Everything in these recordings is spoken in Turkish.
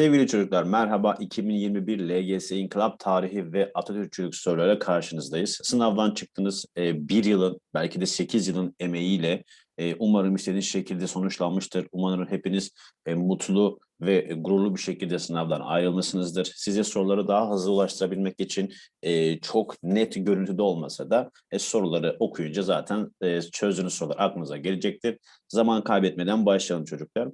Sevgili çocuklar merhaba 2021 LGS İnkılap Tarihi ve Atatürkçülük sorularıyla karşınızdayız. Sınavdan çıktınız e, bir yılın belki de 8 yılın emeğiyle e, umarım istediğiniz şekilde sonuçlanmıştır. Umarım hepiniz e, mutlu ve gururlu bir şekilde sınavdan ayrılmışsınızdır. Size soruları daha hızlı ulaştırabilmek için e, çok net görüntüde olmasa da e, soruları okuyunca zaten e, çözdüğünüz sorular aklınıza gelecektir. Zaman kaybetmeden başlayalım çocuklar.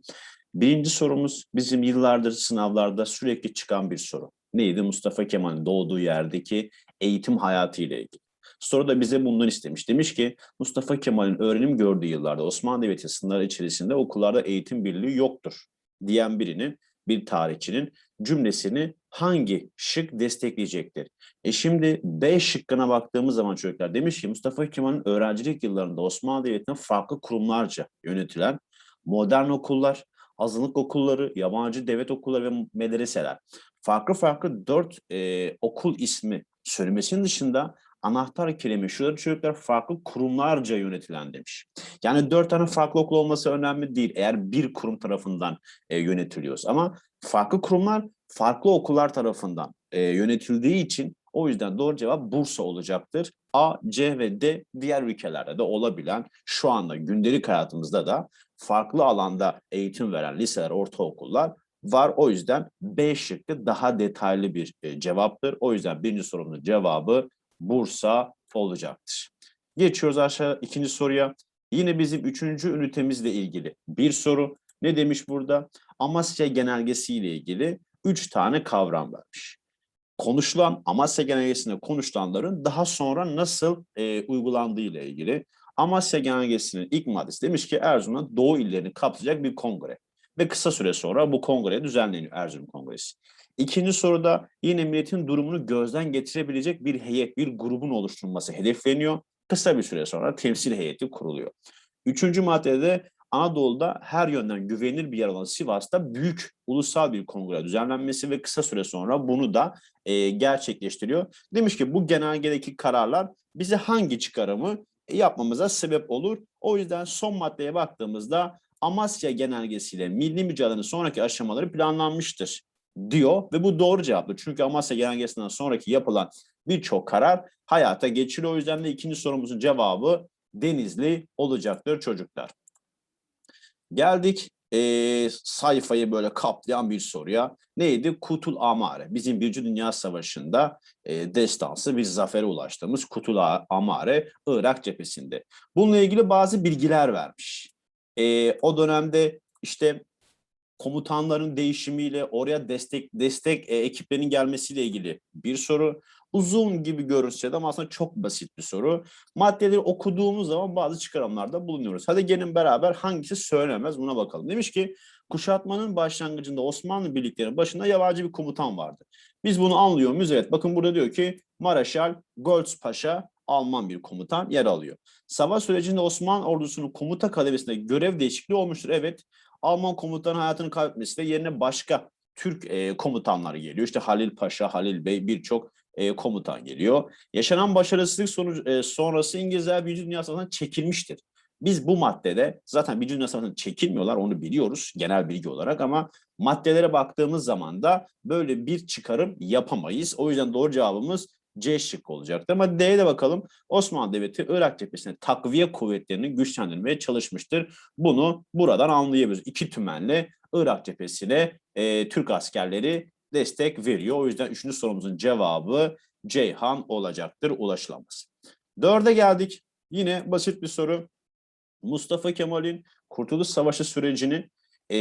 Birinci sorumuz bizim yıllardır sınavlarda sürekli çıkan bir soru. Neydi? Mustafa Kemal'in doğduğu yerdeki eğitim hayatı ile ilgili. Soru da bize bundan istemiş. Demiş ki Mustafa Kemal'in öğrenim gördüğü yıllarda Osmanlı Devleti sınırları içerisinde okullarda eğitim birliği yoktur diyen birinin, bir tarihçinin cümlesini hangi şık destekleyecektir? E şimdi B şıkkına baktığımız zaman çocuklar demiş ki Mustafa Kemal'in öğrencilik yıllarında Osmanlı Devleti'nin farklı kurumlarca yönetilen modern okullar, azınlık okulları, yabancı devlet okulları ve medreseler. Farklı farklı dört e, okul ismi söylemesinin dışında anahtar kelime şuları çocuklar farklı kurumlarca yönetilen demiş. Yani dört tane farklı okul olması önemli değil eğer bir kurum tarafından e, yönetiliyorsa. Ama farklı kurumlar farklı okullar tarafından e, yönetildiği için o yüzden doğru cevap Bursa olacaktır. A, C ve D diğer ülkelerde de olabilen şu anda gündelik hayatımızda da farklı alanda eğitim veren liseler, ortaokullar var. O yüzden B şıkkı daha detaylı bir e, cevaptır. O yüzden birinci sorunun cevabı Bursa olacaktır. Geçiyoruz aşağı ikinci soruya. Yine bizim üçüncü ünitemizle ilgili bir soru. Ne demiş burada? Amasya genelgesiyle ilgili üç tane kavram vermiş. Konuşulan Amasya genelgesinde konuşulanların daha sonra nasıl e, uygulandığı ile ilgili. Amasya Genelgesi'nin ilk maddesi demiş ki Erzurum'da Doğu illerini kapsayacak bir kongre. Ve kısa süre sonra bu kongre düzenleniyor Erzurum Kongresi. İkinci soruda yine milletin durumunu gözden getirebilecek bir heyet, bir grubun oluşturulması hedefleniyor. Kısa bir süre sonra temsil heyeti kuruluyor. Üçüncü maddede Anadolu'da her yönden güvenilir bir yer olan Sivas'ta büyük ulusal bir kongre düzenlenmesi ve kısa süre sonra bunu da e, gerçekleştiriyor. Demiş ki bu genelgedeki kararlar bize hangi çıkarımı yapmamıza sebep olur. O yüzden son maddeye baktığımızda Amasya Genelgesiyle milli mücadelenin sonraki aşamaları planlanmıştır diyor ve bu doğru cevaptır. Çünkü Amasya Genelgesi'nden sonraki yapılan birçok karar hayata geçiriyor. O yüzden de ikinci sorumuzun cevabı Denizli olacaktır çocuklar. Geldik e, sayfayı böyle kaplayan bir soruya. Neydi? Kutul Amare. Bizim Birinci Dünya Savaşı'nda e, destansı bir zafere ulaştığımız Kutul Amare Irak cephesinde. Bununla ilgili bazı bilgiler vermiş. E, o dönemde işte komutanların değişimiyle oraya destek destek e, ekiplerinin gelmesiyle ilgili bir soru. Uzun gibi görünse de aslında çok basit bir soru. Maddeleri okuduğumuz zaman bazı çıkarımlarda bulunuyoruz. Hadi gelin beraber hangisi söylemez buna bakalım. Demiş ki kuşatmanın başlangıcında Osmanlı birliklerinin başında yabancı bir komutan vardı. Biz bunu anlıyor muyuz? Evet bakın burada diyor ki Maraşal Goltz Paşa Alman bir komutan yer alıyor. Savaş sürecinde Osmanlı ordusunun komuta kademesinde görev değişikliği olmuştur. Evet Alman komutanın hayatını kaybetmesiyle yerine başka Türk e, komutanlar geliyor. İşte Halil Paşa, Halil Bey birçok e, komutan geliyor. Yaşanan başarısızlık sonucu, e, sonrası İngilizler Birinci Dünya Savaşı'ndan çekilmiştir. Biz bu maddede zaten Birinci Dünya Savaşı'ndan çekilmiyorlar onu biliyoruz genel bilgi olarak ama maddelere baktığımız zaman da böyle bir çıkarım yapamayız. O yüzden doğru cevabımız C şıkkı olacaktır. Ama D'ye de bakalım. Osmanlı Devleti Irak cephesinde takviye kuvvetlerini güçlendirmeye çalışmıştır. Bunu buradan anlayabiliriz. İki tümenle Irak cephesine e, Türk askerleri destek veriyor. O yüzden üçüncü sorumuzun cevabı Ceyhan olacaktır ulaşılamaz. Dörde geldik. Yine basit bir soru. Mustafa Kemal'in Kurtuluş Savaşı sürecini e,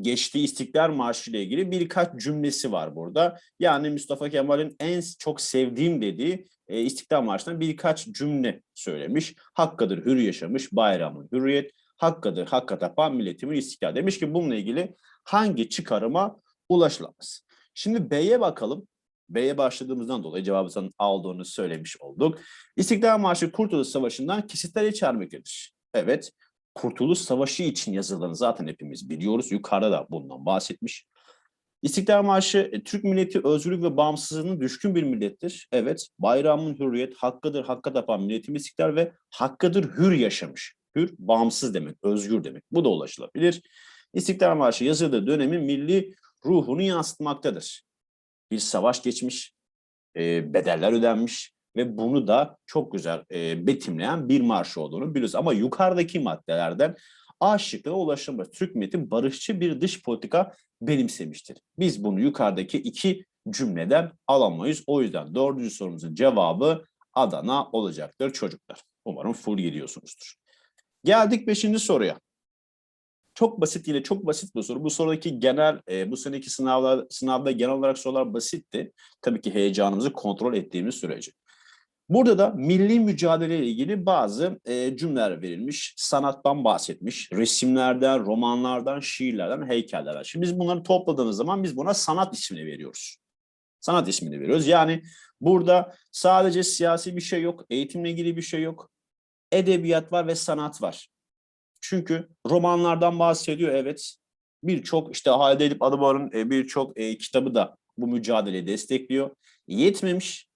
geçtiği İstiklal Marşı ile ilgili birkaç cümlesi var burada. Yani Mustafa Kemal'in en çok sevdiğim dediği e, İstiklal Marşı'ndan birkaç cümle söylemiş. Hakkıdır hür yaşamış bayramın hürriyet, hakkıdır hakka tapan milletimin istiklal demiş ki bununla ilgili hangi çıkarıma ulaşılamaz. Şimdi B'ye bakalım. B'ye başladığımızdan dolayı cevabımızın A olduğunu söylemiş olduk. İstiklal Marşı Kurtuluş Savaşı'ndan kesitler içermektedir. Evet, Kurtuluş Savaşı için yazıldığını zaten hepimiz biliyoruz. Yukarıda da bundan bahsetmiş. İstiklal Marşı e, Türk milleti özgürlük ve bağımsızlığına düşkün bir millettir. Evet, bayramın hürriyet, hakkıdır, hakka tapan milletim istiklal ve hakkıdır hür yaşamış. Hür, bağımsız demek, özgür demek. Bu da ulaşılabilir. İstiklal Marşı yazıldığı dönemin milli ruhunu yansıtmaktadır. Bir savaş geçmiş, e, bedeller ödenmiş ve bunu da çok güzel e, betimleyen bir marş olduğunu biliyoruz. Ama yukarıdaki maddelerden A şıkkına ulaşılmaz. Türk milleti barışçı bir dış politika benimsemiştir. Biz bunu yukarıdaki iki cümleden alamayız. O yüzden dördüncü sorumuzun cevabı Adana olacaktır çocuklar. Umarım full gidiyorsunuzdur. Geldik beşinci soruya. Çok basit yine çok basit bir soru. Bu sorudaki genel, e, bu seneki sınavlar, sınavda genel olarak sorular basitti. Tabii ki heyecanımızı kontrol ettiğimiz sürece. Burada da milli mücadele ile ilgili bazı e, cümleler verilmiş, sanattan bahsetmiş, resimlerden, romanlardan, şiirlerden, heykellerden. Şimdi biz bunları topladığımız zaman biz buna sanat ismini veriyoruz. Sanat ismini veriyoruz. Yani burada sadece siyasi bir şey yok, eğitimle ilgili bir şey yok. Edebiyat var ve sanat var. Çünkü romanlardan bahsediyor evet. Birçok işte Halide Edip Adıvar'ın e, birçok e, kitabı da bu mücadeleyi destekliyor. Yetmemiş.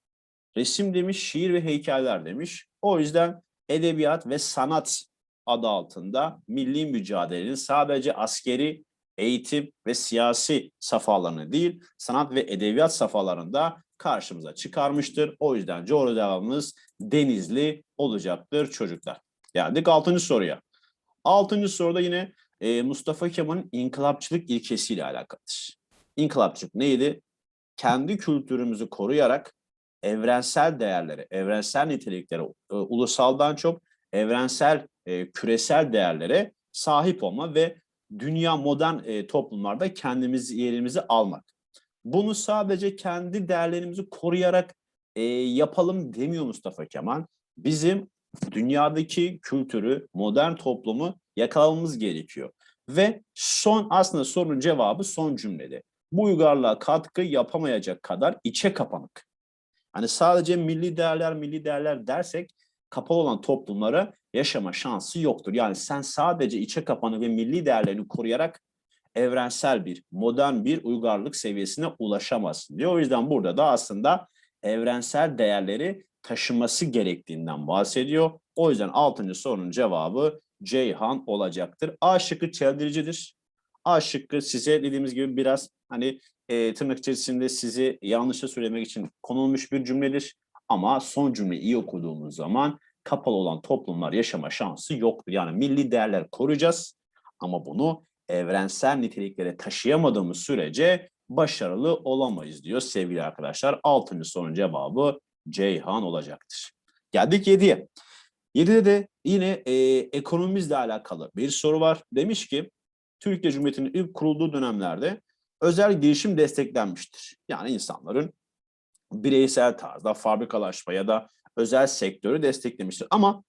Resim demiş, şiir ve heykeller demiş. O yüzden edebiyat ve sanat adı altında milli mücadelenin sadece askeri, eğitim ve siyasi safhalarını değil, sanat ve edebiyat safhalarında karşımıza çıkarmıştır. O yüzden doğru cevabımız Denizli olacaktır çocuklar. Geldik altıncı soruya. Altıncı soruda yine e, Mustafa Kemal'in inkılapçılık ilkesiyle alakalıdır. İnkılapçılık neydi? Kendi kültürümüzü koruyarak evrensel değerlere, evrensel niteliklere, e, ulusaldan çok evrensel, e, küresel değerlere sahip olma ve dünya modern e, toplumlarda kendimizi yerimizi almak. Bunu sadece kendi değerlerimizi koruyarak e, yapalım demiyor Mustafa Kemal. Bizim dünyadaki kültürü, modern toplumu yakalamamız gerekiyor. Ve son aslında sorunun cevabı son cümlede. Bu uygarlığa katkı yapamayacak kadar içe kapanık. Hani sadece milli değerler, milli değerler dersek kapalı olan toplumlara yaşama şansı yoktur. Yani sen sadece içe kapanık ve milli değerlerini koruyarak evrensel bir, modern bir uygarlık seviyesine ulaşamazsın diyor. O yüzden burada da aslında evrensel değerleri taşıması gerektiğinden bahsediyor. O yüzden 6. sorunun cevabı Ceyhan olacaktır. A şıkkı çeldiricidir. A şıkkı size dediğimiz gibi biraz hani e, tırnak içerisinde sizi yanlışa söylemek için konulmuş bir cümledir. Ama son cümleyi iyi okuduğumuz zaman kapalı olan toplumlar yaşama şansı yoktur. Yani milli değerler koruyacağız ama bunu evrensel niteliklere taşıyamadığımız sürece başarılı olamayız diyor sevgili arkadaşlar. Altıncı sorunun cevabı Ceyhan olacaktır. Geldik 7'ye. 7'de de yine e, ekonomimizle alakalı bir soru var. Demiş ki Türkiye Cumhuriyeti'nin ilk kurulduğu dönemlerde özel girişim desteklenmiştir. Yani insanların bireysel tarzda fabrikalaşma ya da özel sektörü desteklemiştir. Ama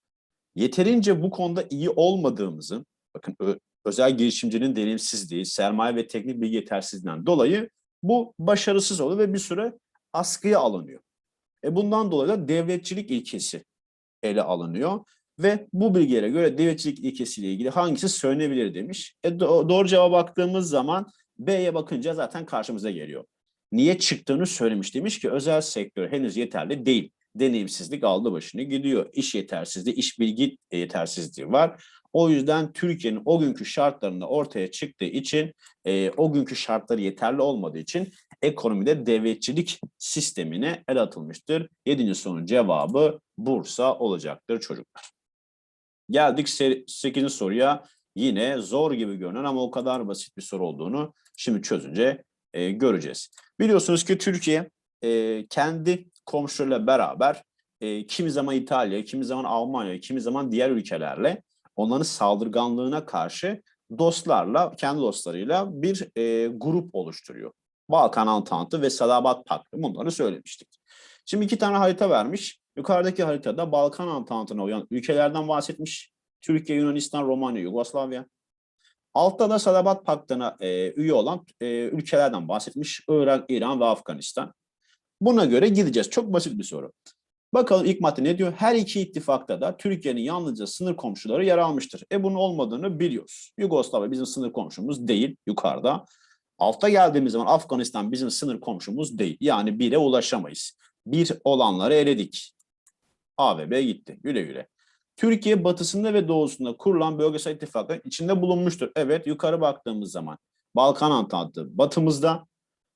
yeterince bu konuda iyi olmadığımızı, bakın özel girişimcinin deneyimsizliği, sermaye ve teknik bilgi yetersizliğinden dolayı bu başarısız oluyor ve bir süre askıya alınıyor. E bundan dolayı da devletçilik ilkesi ele alınıyor ve bu bilgilere göre devletçilik ilkesiyle ilgili hangisi söylenebilir demiş. E do doğru cevaba baktığımız zaman B'ye bakınca zaten karşımıza geliyor. Niye çıktığını söylemiş. Demiş ki özel sektör henüz yeterli değil. Deneyimsizlik aldı başını gidiyor. İş yetersizliği, iş bilgi yetersizliği var. O yüzden Türkiye'nin o günkü şartlarında ortaya çıktığı için, e, o günkü şartları yeterli olmadığı için ekonomide devletçilik sistemine el atılmıştır. Yedinci sorunun cevabı Bursa olacaktır çocuklar. Geldik sekizinci soruya. Yine zor gibi görünen ama o kadar basit bir soru olduğunu şimdi çözünce e, göreceğiz. Biliyorsunuz ki Türkiye e, kendi komşularıyla beraber e, kimi zaman İtalya, kimi zaman Almanya, kimi zaman diğer ülkelerle onların saldırganlığına karşı dostlarla, kendi dostlarıyla bir e, grup oluşturuyor. Balkan Antantı ve Salabat Paktı bunları söylemiştik. Şimdi iki tane harita vermiş. Yukarıdaki haritada Balkan Antantı'na uyan ülkelerden bahsetmiş. Türkiye, Yunanistan, Romanya, Yugoslavya. Altta da Salabat Paktı'na e, üye olan e, ülkelerden bahsetmiş. Irak, İran ve Afganistan. Buna göre gideceğiz. Çok basit bir soru. Bakalım ilk madde ne diyor? Her iki ittifakta da Türkiye'nin yalnızca sınır komşuları yer almıştır. E bunun olmadığını biliyoruz. Yugoslavya bizim sınır komşumuz değil yukarıda. Altta geldiğimiz zaman Afganistan bizim sınır komşumuz değil. Yani bire ulaşamayız. Bir olanları eledik. A ve B gitti. Güle güle. Türkiye batısında ve doğusunda kurulan bölgesel ittifakların içinde bulunmuştur. Evet yukarı baktığımız zaman Balkan Antantı batımızda,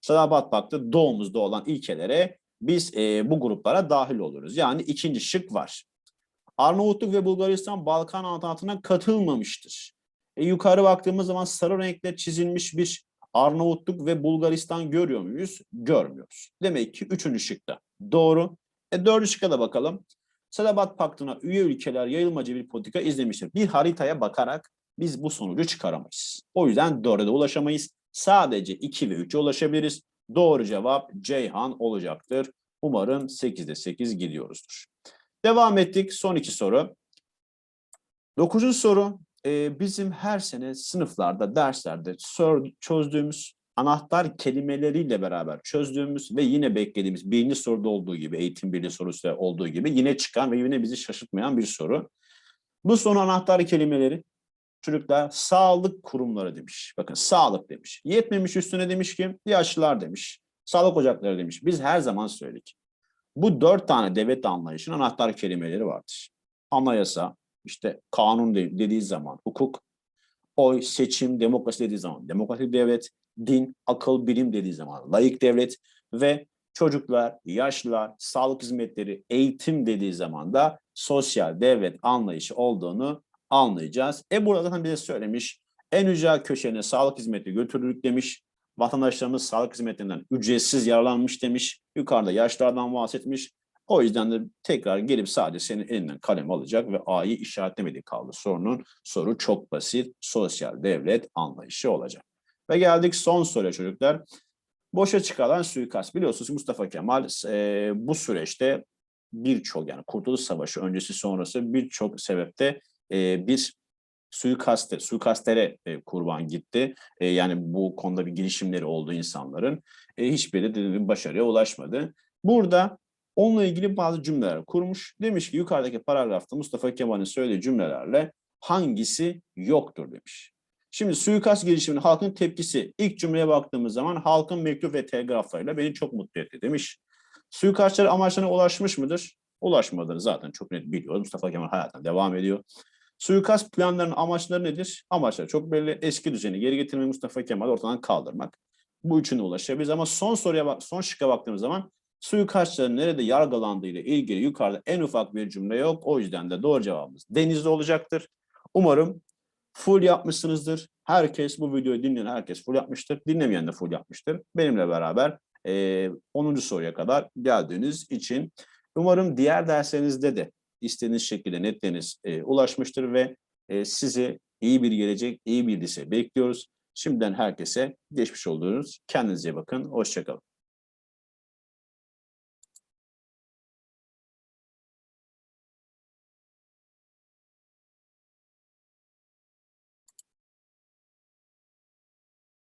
Sadabat Paktı doğumuzda olan ilkelere biz e, bu gruplara dahil oluruz. Yani ikinci şık var. Arnavutluk ve Bulgaristan Balkan Antantı'na katılmamıştır. E, yukarı baktığımız zaman sarı renkle çizilmiş bir Arnavutluk ve Bulgaristan görüyor muyuz? Görmüyoruz. Demek ki üçüncü şıkta. Doğru. E, dördüncü şıkka da bakalım. Sadabat Paktı'na üye ülkeler yayılmacı bir politika izlemiştir. Bir haritaya bakarak biz bu sonucu çıkaramayız. O yüzden dörde de ulaşamayız. Sadece 2 ve 3'e ulaşabiliriz. Doğru cevap Ceyhan olacaktır. Umarım 8'de 8 gidiyoruzdur. Devam ettik. Son iki soru. Dokuzuncu soru. e, bizim her sene sınıflarda, derslerde sor, çözdüğümüz anahtar kelimeleriyle beraber çözdüğümüz ve yine beklediğimiz birinci soruda olduğu gibi, eğitim birliği sorusu olduğu gibi yine çıkan ve yine bizi şaşırtmayan bir soru. Bu sonu anahtar kelimeleri çocuklar sağlık kurumları demiş. Bakın sağlık demiş. Yetmemiş üstüne demiş ki yaşlılar demiş. Sağlık ocakları demiş. Biz her zaman söyledik. Bu dört tane devlet anlayışının anahtar kelimeleri vardır. Anayasa, işte kanun de- dediği zaman hukuk, oy, seçim, demokrasi dediği zaman demokratik devlet, din, akıl, bilim dediği zaman layık devlet ve çocuklar, yaşlılar, sağlık hizmetleri, eğitim dediği zaman da sosyal devlet anlayışı olduğunu anlayacağız. E burada zaten bize söylemiş en ücra köşeline sağlık hizmeti götürürük demiş. Vatandaşlarımız sağlık hizmetlerinden ücretsiz yararlanmış demiş. Yukarıda yaşlardan bahsetmiş. O yüzden de tekrar gelip sadece senin elinden kalem alacak ve A'yı işaretlemediği kaldı sorunun. Soru çok basit. Sosyal devlet anlayışı olacak. Ve geldik son soruya çocuklar. Boşa çıkarılan suikast. Biliyorsunuz Mustafa Kemal e, bu süreçte birçok yani Kurtuluş Savaşı öncesi sonrası birçok sebepte e, bir suikaste, suikastlere e, kurban gitti. E, yani bu konuda bir girişimleri oldu insanların. E, hiçbiri de dediğim başarıya ulaşmadı. Burada onunla ilgili bazı cümleler kurmuş. Demiş ki yukarıdaki paragrafta Mustafa Kemal'in söylediği cümlelerle hangisi yoktur demiş. Şimdi suikast girişiminin halkın tepkisi ilk cümleye baktığımız zaman halkın mektup ve telgraflarıyla beni çok mutlu etti demiş. Suikastçılar amaçlarına ulaşmış mıdır? Ulaşmadığını zaten çok net biliyoruz. Mustafa Kemal hayatına devam ediyor. Suikast planlarının amaçları nedir? Amaçları çok belli. Eski düzeni geri getirmek, Mustafa Kemal'i ortadan kaldırmak. Bu üçüne ulaşabiliriz ama son soruya bak, son şıkka baktığımız zaman suikastçıların nerede yargılandığı ile ilgili yukarıda en ufak bir cümle yok. O yüzden de doğru cevabımız denizde olacaktır. Umarım full yapmışsınızdır. Herkes bu videoyu dinleyen herkes full yapmıştır. Dinlemeyen de full yapmıştır. Benimle beraber eee 10. soruya kadar geldiğiniz için umarım diğer derslerinizde de istediğiniz şekilde netleriniz e, ulaşmıştır ve e, sizi iyi bir gelecek, iyi bir lise bekliyoruz. Şimdiden herkese geçmiş olduğunuz. Kendinize bakın. Hoşçakalın.